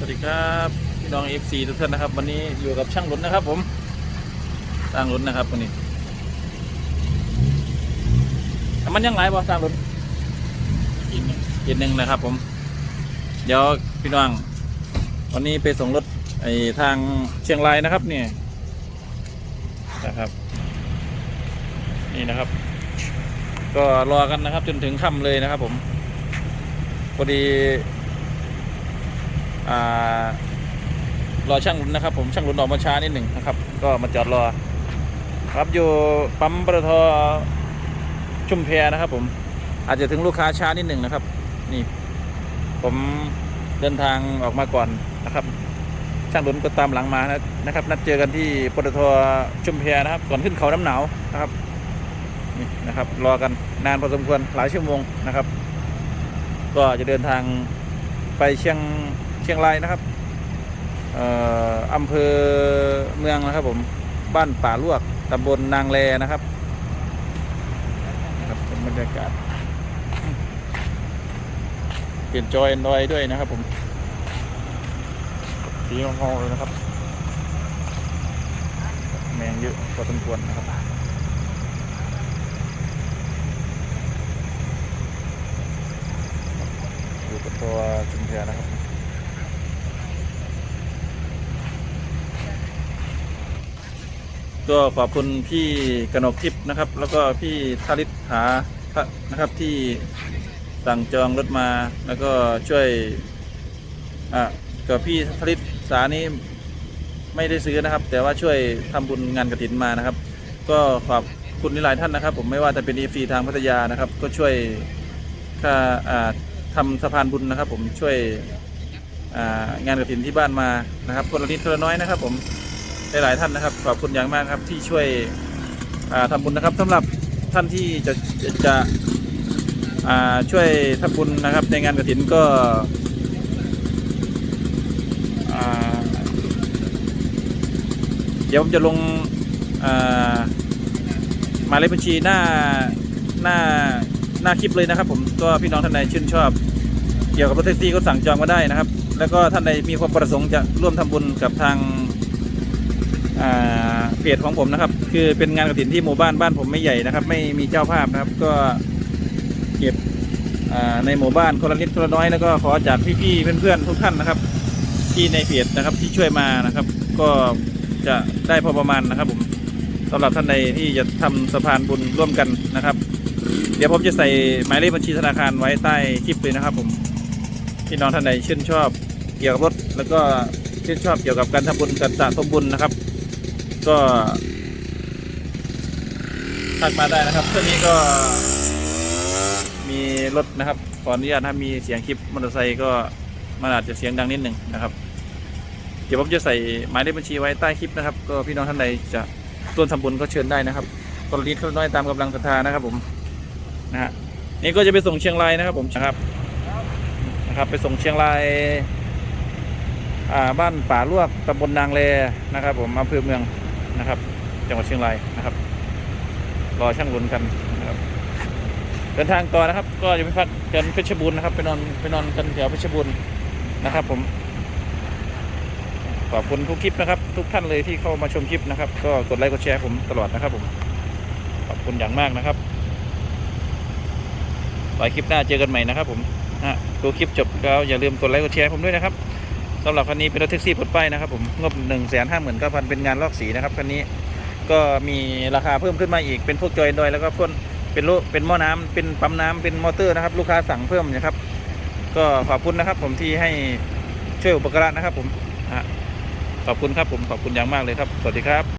สวัสดีครับพี่น้องเอฟซีทุกท่านนะครับ วันนี้อยู่กับช่างหลุนะครับ ผมช่างหลุนะครับวันนี้อ่มันยังไงบ่ช่างหลุนกินกินหนึ่งนะครับ ผม เดี๋ยวพี่น้อง วันนี้ไปส่งรถไอ้ทางเชียงรายนะครับเนี่ยนะครับ นี่นะครับ ก็รอกันนะครับ จนถึงค่ำเลยนะครับ ผมพอดี รอช่างหลุนนะครับ ผมช่างหลุนออกมาช้านิดหนึ่งนะครับ ก็มาจอดรอ ครับอยู่ปั๊มปตทชุมแพนะครับ ผมอาจจะถึงลูกค้าช้านิดหนึ่งนะครับ นี่ ผมเดินทางออกมาก่อนนะครับ ช่างหลุนก็ตามหลังมานะนะครับ นัดเจอกันที่ปตทชุมแพนะครับ ก่อนขึ้นเขาน้ำหนาวนะครับนี่นะครับ รอกันนานพอสมควรหลายชั่วโมงนะครับ ก็จะเดินทางไปเชียง ชียงรายนะครับเอ่ออำเภอเมืองนะครับผมบ้านป่าลวกตำบลนางแลนะครับนะครับเป็นบรรยากาศ เปลี่ยนจอยนอยด้วยนะครับผมสีห้องเลยนะครับ แมงเยอะพอสมควรนะครับอยู่กับตัวชุมแพนะครับ ก็ขอบคุณพี่กนกทิพย์นะครับ แล้วก็พี่ธาริศหาพระนะครับที่สั่งจองรถมา แล้วก็ช่วยอะกับพี่ธาริศสานี้ไม่ได้ซื้อนะครับ แต่ว่าช่วยทำบุญงานกระถินมานะครับ ก็ขอบคุณหลายท่านนะครับ ผมไม่ว่าจะเป็นเอฟีทางพัทยานะครับ ก็ช่วยค่าอ่าทำสะพานบุญนะครับ ผมช่วยอ่างานกระถินที่บ้านมานะครับคนละนิดคนละน้อยนะครับ ผม หลาย ๆ ท่านนะครับ ขอบคุณอย่างมากครับที่ช่วยอ่าทำบุญนะครับสำหรับท่านที่จะจะจะช่วยทำบุญนะครับ ในงานกระถินก็เดี๋ยวผมจะลงหมายเลขบัญชีหน้าหน้าหน้าคลิปเลยนะครับ ผมก็พี่น้องท่านใดชื่นชอบ เกี่ยวกับรถแท็กซี่ก็สั่งจองมาได้นะครับ แล้วก็ท่านใดมีความประสงค์จะร่วมทำบุญกับทาง เพจของผมนะครับ คือเป็นงานกฐินที่หมู่บ้านบ้านผมไม่ใหญ่นะครับ ไม่มีเจ้าภาพนะครับ ก็เก็บในหมู่บ้านคนละนิดคนละน้อยแล้วก็ขอจากพี่ๆเพื่อนๆทุกท่านนะครับ ที่ในเพจนะครับที่ช่วยมานะครับ ก็จะได้พอประมาณนะครับ ผมสำหรับท่านใดที่จะทำสะพานบุญร่วมกันนะครับ เดี๋ยวผมจะใส่หมายเลขบัญชีธนาคารไว้ใต้คลิปเลยนะครับ ผมพี่น้องท่านใดชื่นชอบเกี่ยวกับรถ แล้วก็ชื่นชอบเกี่ยวกับการทำบุญการสะสมบุญนะครับ ก็ทักมาได้นะครับเท่านี้ก็มีรถนะครับขออนุญาตถ้ามีเสียงคลิปมอเตอร์ไซค์ก็มันอาจจะเสียงดังนิดหนึ่งนะครับ เดี๋ยวผมจะใส่หมายเลขบัญชีไว้ใต้คลิปนะครับ ก็พี่น้องท่านใดจะร่วมทำบุญก็เชิญได้นะครับกรณีเท่าน้อยตามกำลังศรัทธานะครับผมนะฮะนี่ก็จะไปส่งเชียงรายนะครับผมนะครับนะครับ ไปส่งเชียงรายอ่าบ้านป่าลวกตำบลนางแลนะครับ ผมอำเภอเมือง นะครับ จังหวัดเชียงรายนะครับ รอช่างลุนกันนะครับ เดินทางต่อนะครับ ก็จะไปพักกันเพชรบูรณ์นะครับ ไปนอนไปนอนกันแถวเพชรบูรณ์นะครับ ผม ขอบคุณทุกคลิปนะครับ ทุกท่านเลยที่เข้ามาชมคลิปนะครับ ก็กดไลค์กดแชร์ผมตลอดนะครับ ผม ขอบคุณอย่างมากนะครับไว้คลิปหน้าเจอกันใหม่นะครับ ผมฮะดูคลิปจบแล้วอย่าลืมกดไลค์กดแชร์ผมด้วยนะครับ สำหรับคันนี้เป็นรถแท็กซี่ปลดป้ายนะครับผมงบ1นึ่งแสนห้าหมื่นเก้าพันเป็นงานลอกสีนะครับคันนี้ก็มีราคาเพิ่มขึ้นมาอีกเป็นพวกจอยดอยแล้วก็พ่นเป็นโลเป็นหม้อน้ำเป็นปั๊มน้ำเป็นมอเตอร์นะครับ ลูกค้าสั่งเพิ่มนะครับ ก็ขอบคุณนะครับ ผมที่ให้ช่วยอุปการะนะครับ ผมขอบคุณครับผมขอบคุณอย่างมากเลยครับ สวัสดีครับ